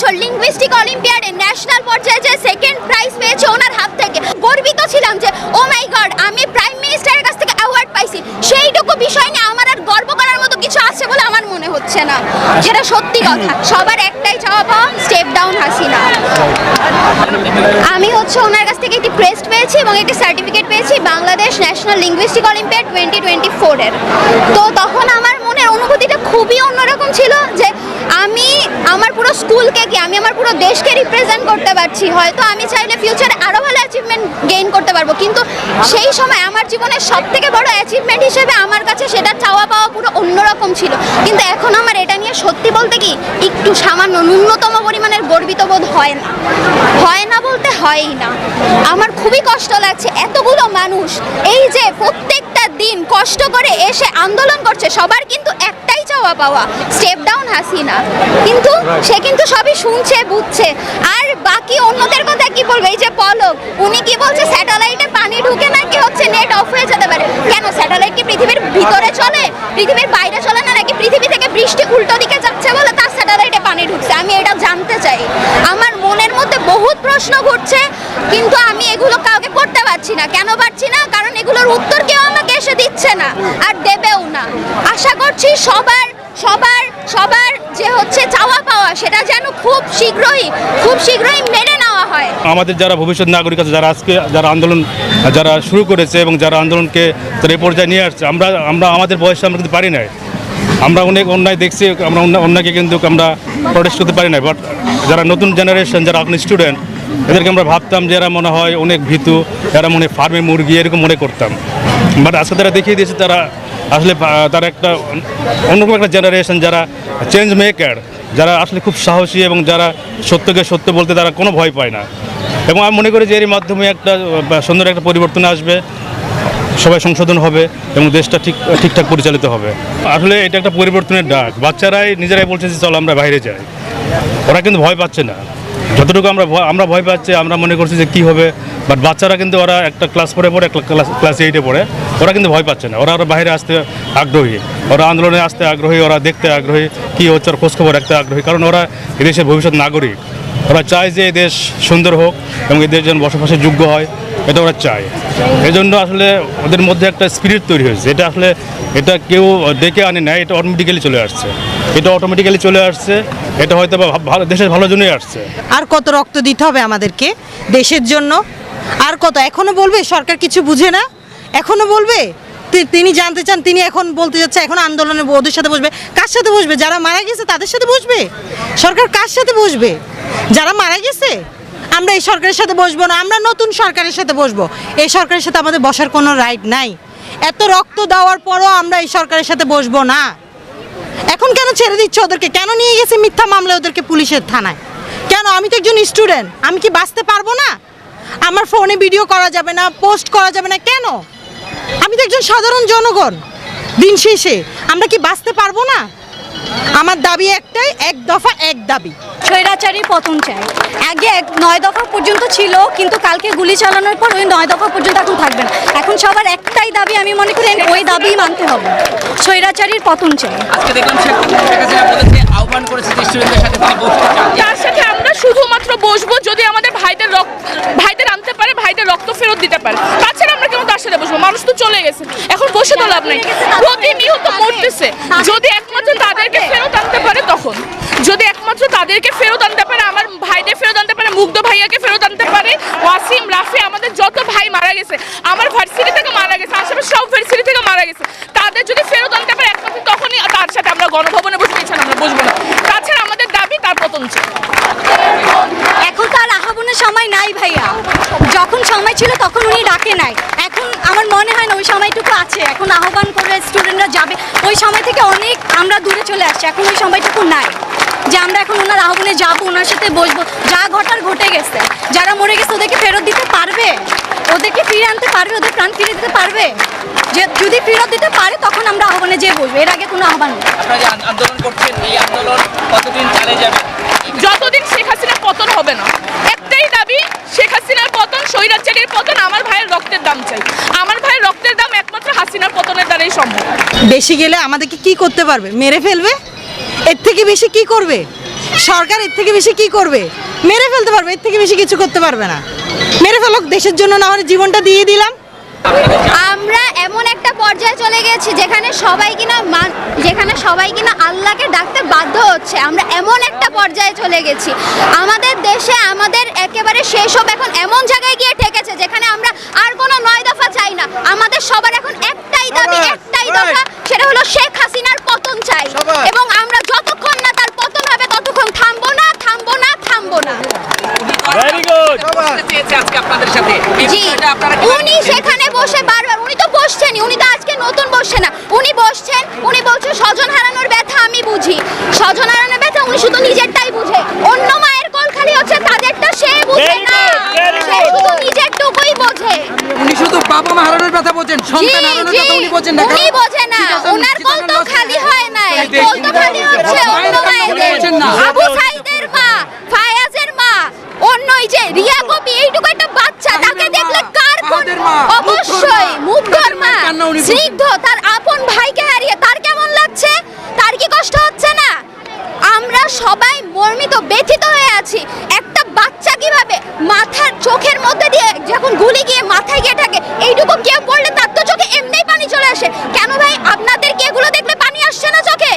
বছর linguistic অলিম্পিয়াডে national পর্যায়ে যে সেকেন্ড প্রাইজ পেয়েছে ওনার হাত থেকে। গর্বিত ছিলাম যে ও মাই গড আমি প্রাইম মিনিস্টারের কাছ থেকে অ্যাওয়ার্ড পাইছি। সেইটুকু বিষয় নিয়ে আমার আর গর্ব করার মতো কিছু আছে বলে আমার মনে হচ্ছে না। যেটা সত্যি কথা, সবার একটাই চাওয়া পাওয়া স্টেপ ডাউন হাসিনা। আমি হচ্ছে ওনার কাছ থেকে একটি প্রেস্ট পেয়েছি এবং একটি সার্টিফিকেট পেয়েছি Bangladesh national linguistic olympiad twenty twenty ফোরের তো তখন আমার মনের অনুভূতিটা খুবই অন্যরকম ছিল যে আমি আমার পুরো স্কুলকে কি, আমি আমার পুরো দেশকে রিপ্রেজেন্ট করতে পারছি? হয়তো আমি চাইলে ফিউচারে আরও ভালো অ্যাচিভমেন্ট গেইন করতে পারব। কিন্তু সেই সময় আমার জীবনের সব থেকে বড় অ্যাচিভমেন্ট হিসেবে আমার কাছে সেটা চাওয়া পাওয়া পুরো অন্যরকম ছিল। কিন্তু এখন আমার এটা নিয়ে সত্যি বলতে কি, একটু সামান্য ন্যূনতম পরিমাণের গর্বিত বোধ হয় না। হয় না বলতে হয়ই না। আমার খুবই কষ্ট লাগছে। এতগুলো মানুষ এই যে প্রত্যেকটা দিন কষ্ট করে এসে আন্দোলন করছে, সবার কিন্তু একটাই চাওয়া পাওয়া। Step down Hasina. কিন্তু সে কিন্তু সবই শুনছে বুঝছে। আর বাকি অন্যদের কথা কি বলবে? এই যে পলক উনি কি বলছে স্যাটেলাইটে পানি ঢুকে নাকি হচ্ছে নেট অফ হয়ে যেতে পারে? কেন? স্যাটেলাইট কি পৃথিবীর ভিতরে চলে? পৃথিবীর বাইরে চলে না নাকি পৃথিবী থেকে বৃষ্টি উল্টো দিকে যাচ্ছে বলে তার স্যাটেলাইটে পানি ঢুকছে? আমি এটা জানতে চাই। আমার মনের মধ্যে বহুত প্রশ্ন ঘুরছে কিন্তু আমি এগুলো কাউকে করতে পারছি না। কেন পারছি না? কারণ এগুলোর উত্তর কেউ আমাকে এসে দিচ্ছে না আর দেবেও না আশা করছি, সবার সবার সবার যে হচ্ছে চাওয়া পাওয়া, সেটা যেন খুব শীঘ্রই খুব শীঘ্রই মেনে নেওয়া হয়। আমাদের যারা ভবিষ্যৎ নাগরিক আছে, যারা আজকে যারা আন্দোলন, যারা শুরু করেছে এবং যারা আন্দোলনকে তারা এই পর্যায়ে নিয়ে আসছে, আমরা আমরা, আমাদের বয়সে আমরা কিন্তু পারি নাই। আমরা অনেক অন্যায় দেখছি, আমরা অন্য- অন্যায়কে কিন্তু আমরা প্রটেস্ট করতে পারি না বাট যারা নতুন জেনারেশন যারা এখন স্টুডেন্ট এদেরকে আমরা ভাবতাম যে এরা মনে হয় অনেক ভীতু, এরা মনে ফার্মে মুরগি, এরকম মনে করতাম। বাট আজকে তারা দেখিয়ে দিয়েছে, তারা আসলে তারা একটা অন্যরকম একটা জেনারেশন যারা চেঞ্জ মেকার যারা আসলে খুব সাহসী এবং যারা সত্যকে সত্য বলতে তারা কোনো ভয় পায় না। এবং আমি মনে করি যে এর মাধ্যমে একটা সুন্দর একটা পরিবর্তন আসবে, সবাই সংশোধন হবে এবং দেশটা ঠিক, ঠিকঠাক পরিচালিত হবে। আসলে এটা একটা পরিবর্তনের ডাক। বাচ্চারাই নিজেরাই বলছে যে, চলো, আমরা বাইরে যাই। ওরা কিন্তু ভয় পাচ্ছে না। যতটুকু আমরা আমরা ভয় পাচ্ছি, আমরা মনে করছি যে কী হবে বাট বাচ্চারা কিন্তু ওরা একটা ক্লাস ফোরে পড়ে ক্লাস ক্লাস এইটে পড়ে। ওরা কিন্তু ভয় পাচ্ছে না। ওরা ওরা বাইরে আসতে আগ্রহী। ওরা আন্দোলনে আসতে আগ্রহী, ওরা দেখতে আগ্রহী, কী হচ্ছে, ওর খোঁজখবর রাখতে আগ্রহী। কারণ ওরা এদেশের ভবিষ্যৎ নাগরিক। ওরা চায় যে দেশ সুন্দর হোক এবং এদের যেন বসবাসের যোগ্য হয়, এটা ওরা চায় এই জন্য আসলে ওদের মধ্যে একটা স্পিরিট তৈরি হয়েছে। এটা আসলে এটা কেউ ডেকে আনে না এটা অটোমেটিক্যালি চলে আসছে। এটা অটোমেটিক্যালি চলে আসছে, এটা হয়তো ভালো, দেশের ভালোর জন্যই আসছে। আর কত রক্ত দিতে হবে আমাদেরকে দেশের জন্য? আর কত, এখনও বলবে? সরকার কিছু বুঝে না? এখনও বলবে? তিনি জানতে চান, তিনি এখন বলতে যাচ্ছে, এখন আন্দোলনে ওদের সাথে বসবে। কার সাথে বসবে? যারা মারা গেছে তাদের সাথে বসবে? সরকার কার সাথে বসবে? যারা মারা গেছে, আমরা এই সরকারের সাথে বসবো না, আমরা নতুন সরকারের সাথে বসবো। এই সরকারের সাথে আমাদের বসার কোনো রাইট নাই। এত রক্ত দেওয়ার পরও আমরা এই সরকারের সাথে বসবো না। এখন কেন ছেড়ে দিচ্ছে ওদেরকে? কেন নিয়ে গেছে মিথ্যা মামলা ওদেরকে পুলিশের থানায়? কেন? আমি তো একজন স্টুডেন্ট আমি কি বাঁচতে পারব না? আমার ফোনে ভিডিও করা যাবে না পোস্ট করা যাবে না, কেন? আমি তো একজন সাধারণ জনগণ, দিন শেষে। আমরা কি বাঁচতে পারব না? আমার দাবি একটাই, এক দফা এক দাবি। স্বৈরাচারীর পতন চাই আগে এক নয় দফা পর্যন্ত ছিল কিন্তু কালকে গুলি চালানোর পর ওই নয় দফা পর্যন্ত এখন থাকবে না। এখন সবার একটাই দাবি আমি মনে করি ওই দাবিই মানতে হবে। স্বৈরাচারীর পতন চাই। আজকে দেখলাম আহ্বান করেছে তার সাথে আমরা শুধুমাত্র বসবো যদি আমাদের ভাইদের রক্ত ভাইদের আনতে পারে ভাইদের রক্ত ফেরত দিতে পারে। তাছাড়া আমরা কেন তার সাথে বসবো? মানুষ তো চলে গেছে। এখন বসে তো লাভ নাই। প্রতিনিয়ত মরতেছে। যদি একমাত্র তাদেরকে ফেরত আনতে পারে তখন। যদি একমাত্র তাদেরকে ফেরত আনতে পারে, আমার ভাইদের ফেরত আনতে পারে, মুগ্ধ ভাইয়াকে ফেরত আনতে পারে, ওয়াসিম, রাফি, আমাদের যত ভাই মারা গেছে, আমার ভার্সিটি থেকে মারা গেছে, আশেপাশে সব ভার্সিটি থেকে মারা গেছে, তাদের যদি ফেরত আনতে পারে একমাত্র তখনই তার সাথে আমরা গণভবনে বসবো এছাড়া আমরা বসবো না। তাছাড়া আমাদের দাবি তার পতন এখন তো আর আহাবনের সময় নাই ভাইয়া। যখন সময় ছিল তখন উনি ডাকে নাই। এখন আমার মনে হয় না ওই সময়টুকু আছে। এখন আহ্বান করে স্টুডেন্টরা যাবে। ওই সময় থেকে অনেক আমরা দূরে চলে আসছি। এখন ওই সময়টুকু নাই। যে আমরা এখন ওনার আহ্বানে যাব ওনার সাথে বসবো। যা ঘটার ঘটে গেছে। যারা মরে গেছে ওদেরকে ফেরত দিতে পারবে? ওদেরকে ফিরে আনতে পারবে? ওদের প্রাণ ফিরে দিতে পারবে? যে যদি ফেরত দিতে পারে তখন আমরা আহ্বানে যেয়ে বসবো। এর আগে কোনো আহ্বান নেই। আপনারা যে আন- আন্দোলন করছেন এই আন্দোলন কতদিন চালিয়ে যাবে? যতদিন শেখ হাসিনার পতন হবে না একটাই দাবি শেখ হাসিনার পতন স্বৈরাচারীর পতন আমার ভাইয়ের রক্তের দাম চাই। আমার ভাইয়ের রক্তের দাম একমাত্র হাসিনার পতনের দ্বারাই সম্ভব। বেশি গেলে আমাদেরকে কি করতে পারবে? মেরে ফেলবে? থেকে বেশি কি করবে? সরকার এর থেকে বেশি কি করবে? মেরে ফেলতে পারবে, এর থেকে বেশি কিছু করতে পারবে না। মেরে ফেলো দেশের জন্য না হলে জীবনটা দিয়ে দিলাম। আমরা এমন একটা পর্যায়ে চলে গেছি যেখানে সবাই কিনা যেখানে সবাই কিনা আল্লাহকে ডাকতে বাধ্য হচ্ছে। আমরা এমন একটা পর্যায়ে চলে গেছি। আমাদের দেশে আমাদের একেবারে সেসব এখন এমন জায়গায় গিয়ে ঠেকেছে যেখানে আমরা আর কোনো নয় দফা চাই না। আমাদের সবার এখন একটাই দাবি একটাই দফা সেটা হলো শেখ হাসিনার পতন চাই এবং আমরা যতক্ষণ না তার পতন হবে ততক্ষণ থামবো না থামবো না থামবো না ভেরি গুড চেয়েছে আজকে আপনাদের সাথে এই জি বিষয়টা আপনারা কি উনি সেখানে বসে বারবার উনি তো বসছেনই উনি তো আজকে নতুন বসছে না উনি বসছেন উনি বলছেন স্বজন হারানোর ব্যথা আমি বুঝি স্বজন হারানোর ব্যথা উনি শুধু নিজেরটাই বুঝে অন্য মায়ের কোল খালি হচ্ছে তাদেরটা সে বুঝে Very না good, very সে শুধু নিজেরটুকুই বোঝে উনি শুধু বাবা মা হারানোর কথা বোঝেন জি সন্তান হারানোর জি উনি বোঝেন না উনি বোঝে না। ওনার কোল তো খালি হয় নাই। কোল তো খালি হচ্ছে অন্য মায়েদের। আবু সাইদের মা ফায়াজের মা অন্য এই যে রিয়া কবি এইটুকু একটা বাচ্চা তাকে দেখলে কার কোন ফাহাদের মা, অবশ্যই মুগ্ধর মা। কান্না উনি বুঝেন। স্নিগ্ধ তার আপন ভাইকে হারিয়ে তার কেমন লাগছে? তার কি কষ্ট হচ্ছে না? আমরা সবাই মর্মিত ব্যথিত হয়ে আছি। একটা বাচ্চা কীভাবে মাথার চোখের মধ্যে দিয়ে যখন গুলি গিয়ে মাথায় গিয়ে থাকে আসে। কেন ভাই? আপনাদের কি এগুলো দেখলে পানি আসছে না চোখে?